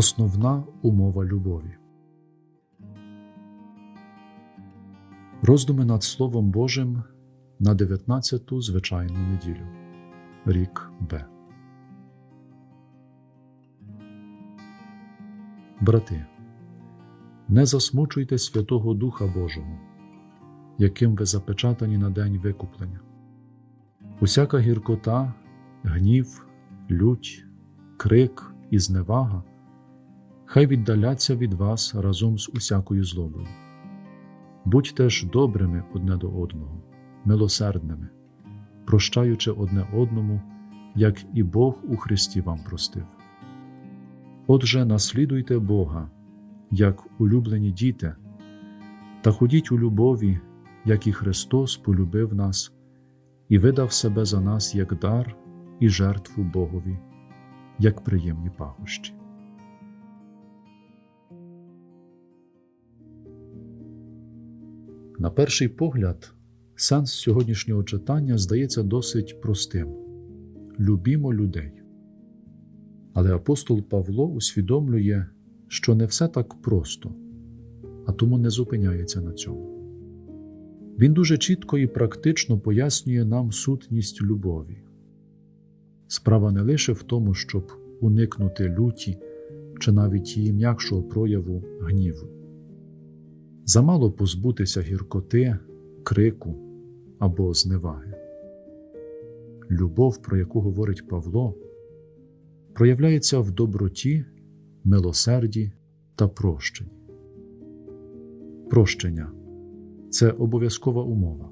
Основна умова любові. Роздуми над Словом Божим на 19-ту звичайну неділю. Рік Б. Брати, не засмучуйте Святого Духа Божого, яким ви запечатані на день викуплення. Усяка гіркота, гнів, лють, крик і зневага хай віддаляться від вас разом з усякою злобою. Будьте ж добрими одне до одного, милосердними, прощаючи одне одному, як і Бог у Христі вам простив. Отже, наслідуйте Бога, як улюблені діти, та ходіть у любові, як і Христос полюбив нас і видав себе за нас як дар і жертву Богові, як приємні пахощі. На перший погляд, сенс сьогоднішнього читання здається досить простим любімо людей. Але апостол Павло усвідомлює, що не все так просто, а тому не зупиняється на цьому. Він дуже чітко і практично пояснює нам сутність любові. Справа не лише в тому, щоб уникнути люті чи навіть її м'якшого прояву гніву. Замало позбутися гіркоти, крику або зневаги. Любов, про яку говорить Павло, проявляється в доброті, милосерді та прощенні. Прощення це обов'язкова умова.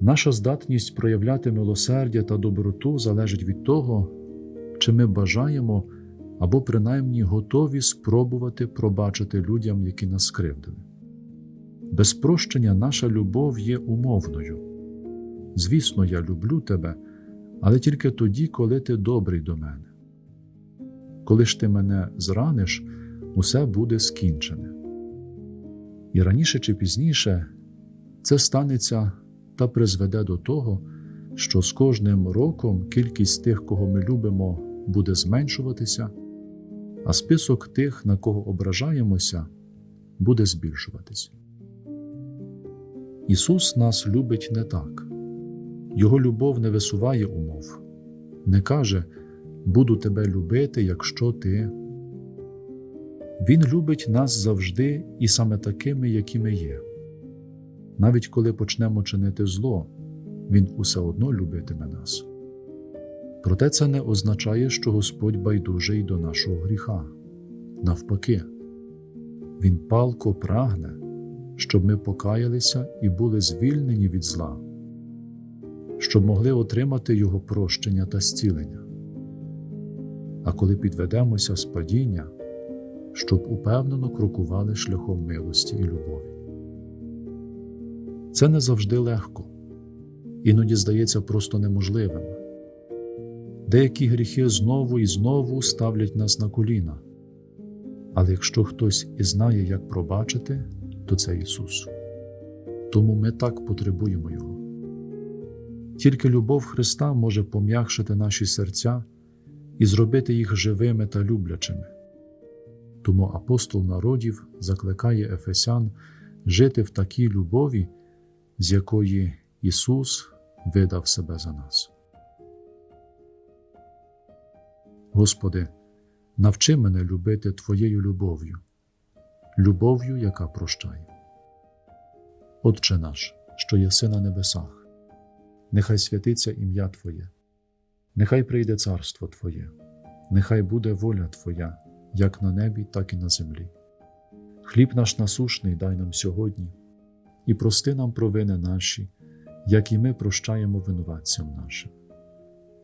Наша здатність проявляти милосердя та доброту залежить від того, чи ми бажаємо або принаймні готові спробувати пробачити людям, які нас скривдили. Без прощення наша любов є умовною. Звісно, я люблю тебе, але тільки тоді, коли ти добрий до мене. Коли ж ти мене зраниш, усе буде скінчене. І раніше чи пізніше це станеться та призведе до того, що з кожним роком кількість тих, кого ми любимо, буде зменшуватися, а список тих, на кого ображаємося, буде збільшуватися. Ісус нас любить не так. Його любов не висуває умов, не каже Буду тебе любити, якщо ти. Він любить нас завжди і саме такими, які ми є. Навіть коли почнемо чинити зло, Він усе одно любитиме нас. Проте це не означає, що Господь байдужий до нашого гріха. Навпаки, Він палко прагне, щоб ми покаялися і були звільнені від зла, щоб могли отримати Його прощення та зцілення. А коли підведемося з падіння, щоб упевнено крокували шляхом милості і любові. Це не завжди легко, іноді здається просто неможливим. Деякі гріхи знову і знову ставлять нас на коліна. Але якщо хтось і знає, як пробачити, то це Ісус. Тому ми так потребуємо Його. Тільки любов Христа може пом'якшити наші серця і зробити їх живими та люблячими. Тому апостол народів закликає Ефесян жити в такій любові, з якої Ісус видав себе за нас. Господи, навчи мене любити Твоєю любов'ю, любов'ю, яка прощає. Отче наш, що єси на небесах, нехай святиться ім'я Твоє, нехай прийде царство Твоє, нехай буде воля Твоя, як на небі, так і на землі. Хліб наш насушний дай нам сьогодні, і прости нам провини наші, як і ми прощаємо винуватцям нашим,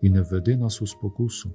і не введи нас у спокусу